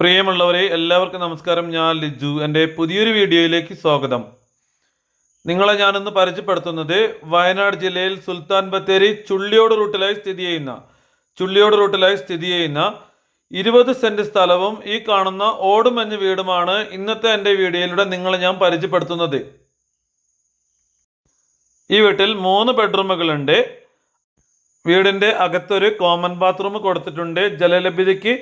പ്രിയമുള്ളവരെ എല്ലാവർക്കും നമസ്കാരം. ഞാൻ ലിജു. എന്റെ പുതിയൊരു വീഡിയോയിലേക്ക് സ്വാഗതം. നിങ്ങളെ ഞാനിന്ന് പരിചയപ്പെടുത്തുന്നത് വയനാട് ജില്ലയിൽ സുൽത്താൻ ബത്തേരി ചുള്ളിയോട് റൂട്ടിലായി സ്ഥിതി ചെയ്യുന്ന ചുള്ളിയോട് റൂട്ടിലായി സ്ഥിതി ചെയ്യുന്ന ഇരുപത് സെന്റ് സ്ഥലവും ഈ കാണുന്ന ഓടുമഞ്ഞ് വീടുമാണ് ഇന്നത്തെ എന്റെ വീഡിയോയിലൂടെ നിങ്ങളെ ഞാൻ പരിചയപ്പെടുത്തുന്നത്. ഈ വീട്ടിൽ മൂന്ന് ബെഡ്റൂമുകളുണ്ട്. വീടിന്റെ അകത്തൊരു കോമൺ ബാത്റൂം കൊടുത്തിട്ടുണ്ട്. ജലലഭ്യതയ്ക്ക്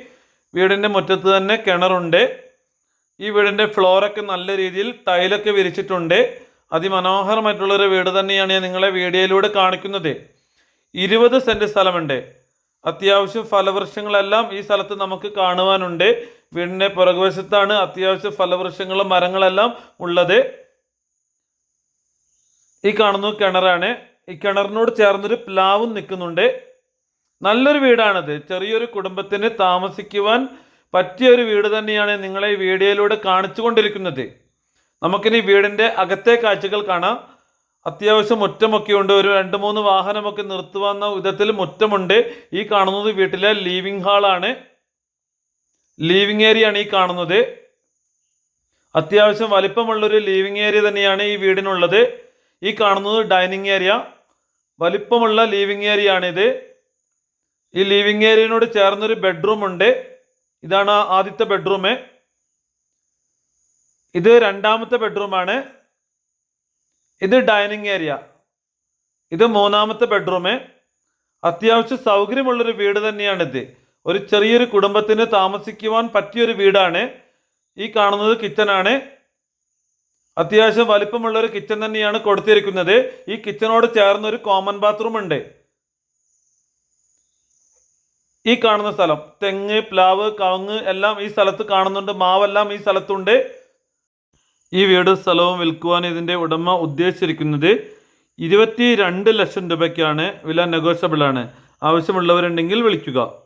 വീടിന്റെ മുറ്റത്ത് തന്നെ കിണറുണ്ട്. ഈ വീടിന്റെ ഫ്ലോറൊക്കെ നല്ല രീതിയിൽ ടൈലൊക്കെ വിരിച്ചിട്ടുണ്ട്. അതിമനോഹരമായിട്ടുള്ളൊരു വീട് തന്നെയാണ് ഞാൻ നിങ്ങളെ വീഡിയോയിലൂടെ കാണിക്കുന്നത്. ഇരുപത് സെന്റ് സ്ഥലമുണ്ട്. അത്യാവശ്യം ഫലവൃക്ഷങ്ങളെല്ലാം ഈ സ്ഥലത്ത് നമുക്ക് കാണുവാനുണ്ട്. വീടിന്റെ പുറകുവശത്താണ് അത്യാവശ്യം ഫലവൃക്ഷങ്ങളും മരങ്ങളെല്ലാം ഉള്ളത്. ഈ കാണുന്നു കിണറാണ്. ഈ കിണറിനോട് ചേർന്നൊരു പ്ലാവും നിൽക്കുന്നുണ്ട്. നല്ലൊരു വീടാണത്. ചെറിയൊരു കുടുംബത്തിന് താമസിക്കുവാൻ പറ്റിയ ഒരു വീട് തന്നെയാണ് നിങ്ങളെ ഈ വീഡിയോയിലൂടെ കാണിച്ചു കൊണ്ടിരിക്കുന്നത് നമുക്കിനി വീടിന്റെ അകത്തെ കാഴ്ചകൾ കാണാം. അത്യാവശ്യം മുറ്റമൊക്കെ ഉണ്ട് ഒരു രണ്ട് മൂന്ന് വാഹനമൊക്കെ നിർത്തുവാന്ന വിധത്തിൽ മുറ്റമുണ്ട്. ഈ കാണുന്നത് വീട്ടിലെ ലീവിംഗ് ഹാളാണ് ലീവിംഗ് ഏരിയ ആണ് ഈ കാണുന്നത്. അത്യാവശ്യം വലിപ്പമുള്ളൊരു ലീവിംഗ് ഏരിയ തന്നെയാണ് ഈ വീടിനുള്ളത്. ഈ കാണുന്നത് ഡൈനിങ് ഏരിയ വലിപ്പമുള്ള ലീവിംഗ് ഏരിയ ആണിത്. ഈ ലിവിങ് ഏരിയനോട് ചേർന്നൊരു ബെഡ്റൂം ഉണ്ട്. ഇതാണ് ആദ്യത്തെ ബെഡ്റൂം ഇത് രണ്ടാമത്തെ ബെഡ്റൂമാണ് ഇത് ഡൈനിങ് ഏരിയ ഇത് മൂന്നാമത്തെ ബെഡ്റൂം അത്യാവശ്യം സൗകര്യമുള്ളൊരു വീട് തന്നെയാണിത് ഒരു ചെറിയൊരു കുടുംബത്തിന് താമസിക്കുവാൻ പറ്റിയൊരു വീടാണ്. ഈ കാണുന്നത് കിച്ചണാണ് അത്യാവശ്യം വലിപ്പമുള്ള ഒരു കിച്ചൺ തന്നെയാണ് കൊടുത്തിരിക്കുന്നത്. ഈ കിച്ചണോട് ചേർന്നൊരു കോമൺ ബാത്റൂം ഉണ്ട്. ഈ കാണുന്ന സ്ഥലം. തെങ്ങ് പ്ലാവ് കവുങ്ങ് എല്ലാം ഈ സ്ഥലത്ത് കാണുന്നുണ്ട്. മാവെല്ലാം ഈ സ്ഥലത്തുണ്ട്. ഈ വീട് സ്ഥലവും വിൽക്കുവാൻ ഇതിന്റെ ഉടമ ഉദ്ദേശിച്ചിരിക്കുന്നത് ഇരുപത്തി രണ്ട് ലക്ഷം രൂപയ്ക്കാണ് വില നെഗോഷ്യബിൾ ആണ് ആവശ്യമുള്ളവരുണ്ടെങ്കിൽ വിളിക്കുക.